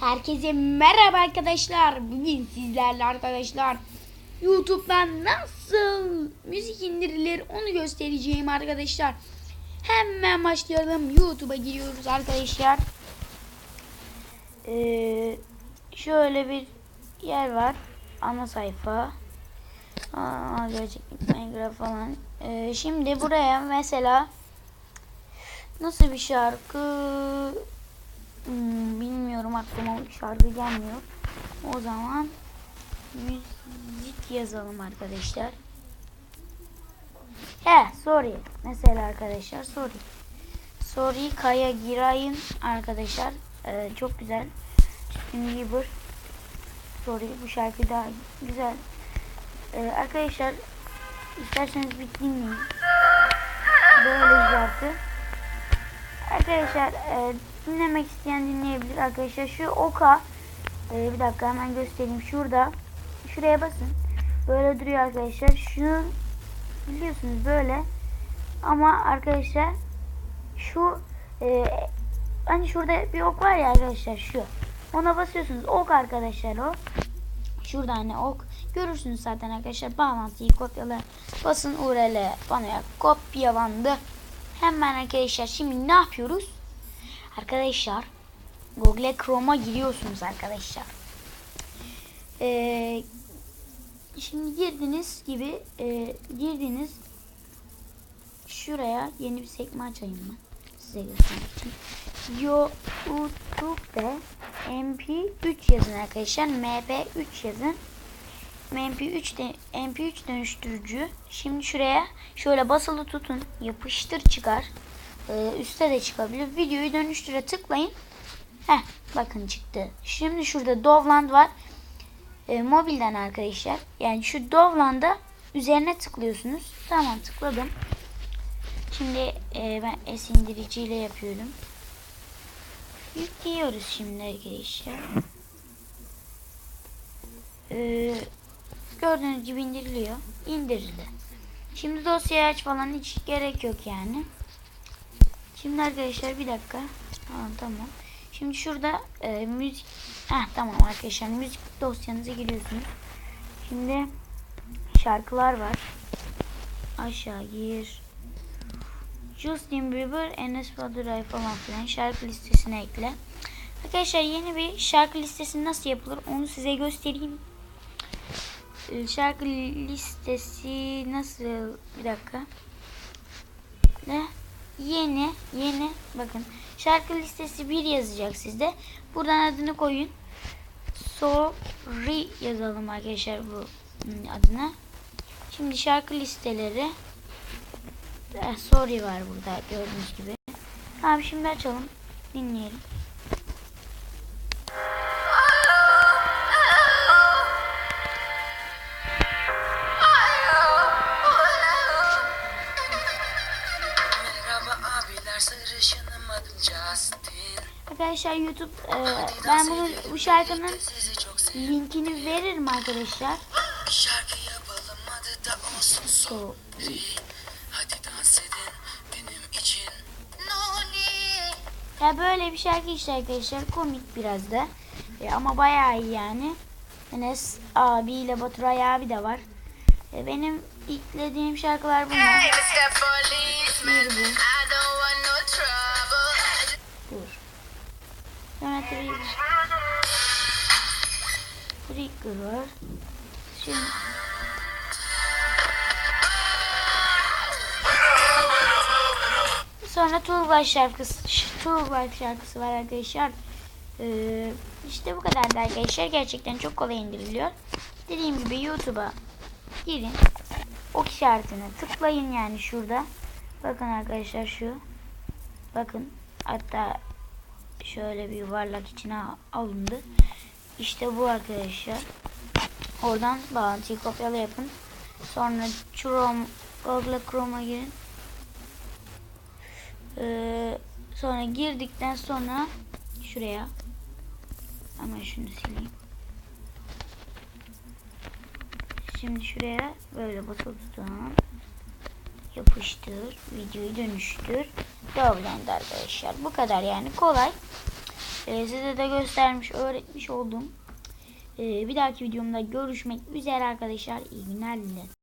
Herkese merhaba arkadaşlar. Bugün sizlerle arkadaşlar YouTube'dan nasıl müzik indirilir onu göstereceğim arkadaşlar. Hemen başlayalım. YouTube'a giriyoruz arkadaşlar. Ee, şöyle bir yer var. Ana sayfa. Aa, gerçeklik Minecraft falan. Ee, şimdi buraya mesela nasıl bir şarkı Hmm, bilmiyorum aklıma şarkı gelmiyor. O zaman müzik yazalım arkadaşlar. He sorry. Mesela arkadaşlar sorry. Sorry Kaya Giray'ın arkadaşlar. Ee, çok güzel. Justin Bieber. Sorry bu şarkı daha güzel. Ee, arkadaşlar isterseniz bir dinleyin. Böyle şarkı. Arkadaşlar e, dinlemek isteyen dinleyebilir arkadaşlar. Şu oka e, bir dakika hemen göstereyim. Şurada şuraya basın. Böyle duruyor arkadaşlar. Şunu biliyorsunuz böyle. Ama arkadaşlar şu e, hani şurada bir ok var ya arkadaşlar şu. Ona basıyorsunuz. Ok arkadaşlar o. Şurada hani ok. Görürsünüz zaten arkadaşlar. Bağlantıyı kopyala. Basın URL bana kopyalandı. Hemen arkadaşlar şimdi ne yapıyoruz? Arkadaşlar Google Chrome'a giriyorsunuz arkadaşlar. Ee, şimdi girdiğiniz gibi e, girdiğiniz şuraya yeni bir sekme açayım ben size göstermek için. YouTube'da MP3 yazın arkadaşlar. MP3 yazın. MP3 de, MP3 dönüştürücü. Şimdi şuraya şöyle basılı tutun. Yapıştır çıkar. Ee, üste de çıkabilir. Videoyu dönüştüre tıklayın. Heh bakın çıktı. Şimdi şurada Dovland var. Ee, mobilden arkadaşlar. Yani şu Dovland'a üzerine tıklıyorsunuz. Tamam tıkladım. Şimdi e, ben S indiriciyle yapıyorum. Yüklüyoruz şimdi arkadaşlar. Ee, gördüğünüz gibi indiriliyor. İndirildi. Şimdi dosyayı aç falan hiç gerek yok yani. Şimdi arkadaşlar bir dakika. Ha, tamam. Şimdi şurada e, müzik. Heh, tamam arkadaşlar müzik dosyanıza giriyorsunuz. Şimdi şarkılar var. Aşağı gir. Justin Bieber, Enes Baduray falan filan şarkı listesine ekle. Arkadaşlar yeni bir şarkı listesi nasıl yapılır onu size göstereyim. Ee, Şarkı listesi nasıl bir dakika. Ne? Yeni, yeni bakın. Şarkı listesi 1 yazacak sizde. Buradan adını koyun. Sorry yazalım arkadaşlar bu adına. Şimdi şarkı listeleri Eh, sorry var burada gördüğünüz gibi. Tamam şimdi açalım. Dinleyelim. Arkadaşlar YouTube e, ben bunun bu şarkının linkini veririm arkadaşlar. So, ya böyle bir şarkı işte arkadaşlar komik biraz da. E, ama bayağı iyi yani. Enes abiyle Baturay abi de var. E, benim yüklediğim şarkılar bunlar. Hey Mr. Policeman Trigger. Trigger var. Şimdi Sonra Tuğba şarkısı, Tuğba şarkısı var arkadaşlar. Ee, işte bu kadar da arkadaşlar. Gerçekten çok kolay indiriliyor. Dediğim gibi YouTube'a girin. Ok işaretine tıklayın yani şurada. Bakın arkadaşlar şu. Bakın hatta şöyle bir yuvarlak içine alındı. İşte bu arkadaşlar. Oradan bağlantıyı kopyala yapın. Sonra Chrome, Google Chrome'a girin. Ee, sonra girdikten sonra şuraya ama şunu sileyim. Şimdi şuraya böyle basılı. Yapıştır. Videoyu dönüştür. Download arkadaşlar. Bu kadar yani kolay. Ee, size de göstermiş, öğretmiş oldum. Ee, bir dahaki videomda görüşmek üzere arkadaşlar. İyi günler dilerim.